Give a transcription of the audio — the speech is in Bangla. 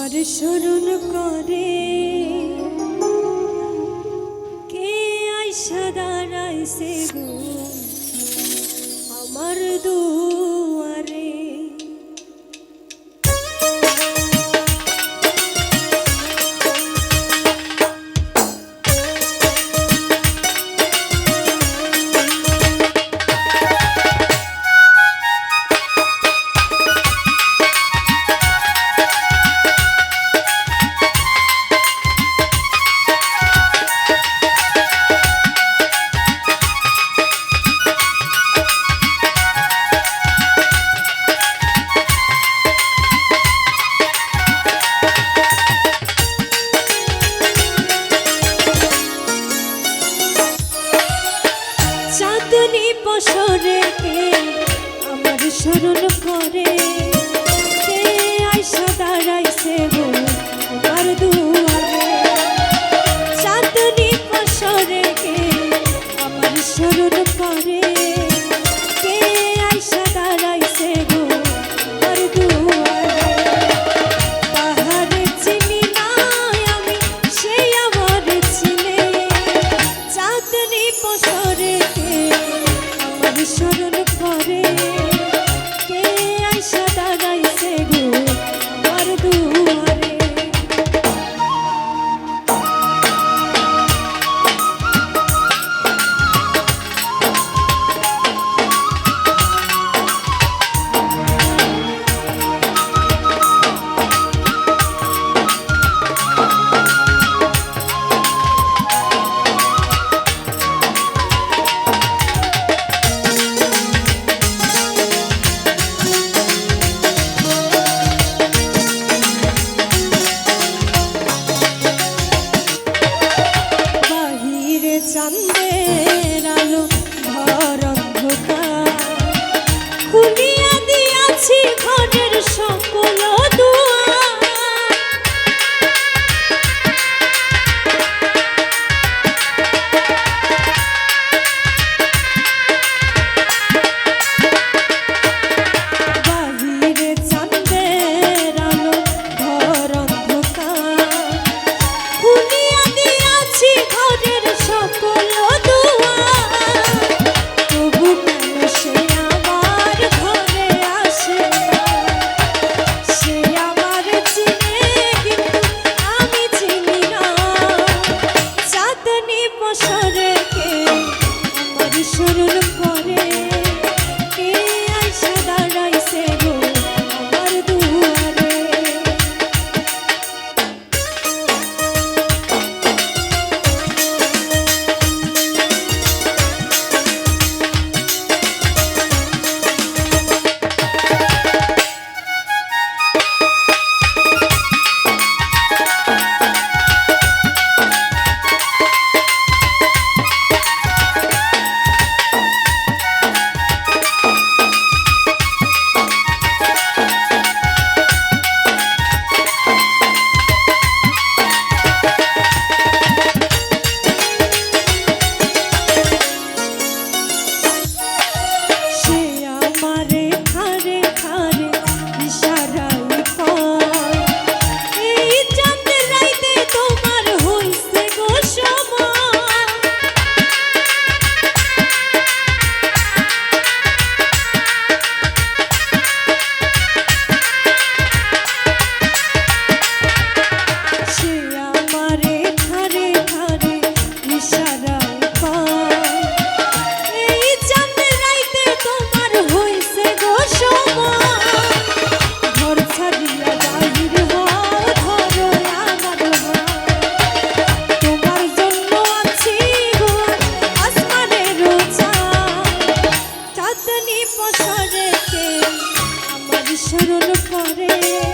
আমার স্মরণ করে। কে আইসা দাঁড়াইছে গো? আমার দু পশু রেখে আমার স্মরণ করে? কে আইসা দাঁড়াইছে গো? আমার দূর স্মরণ করে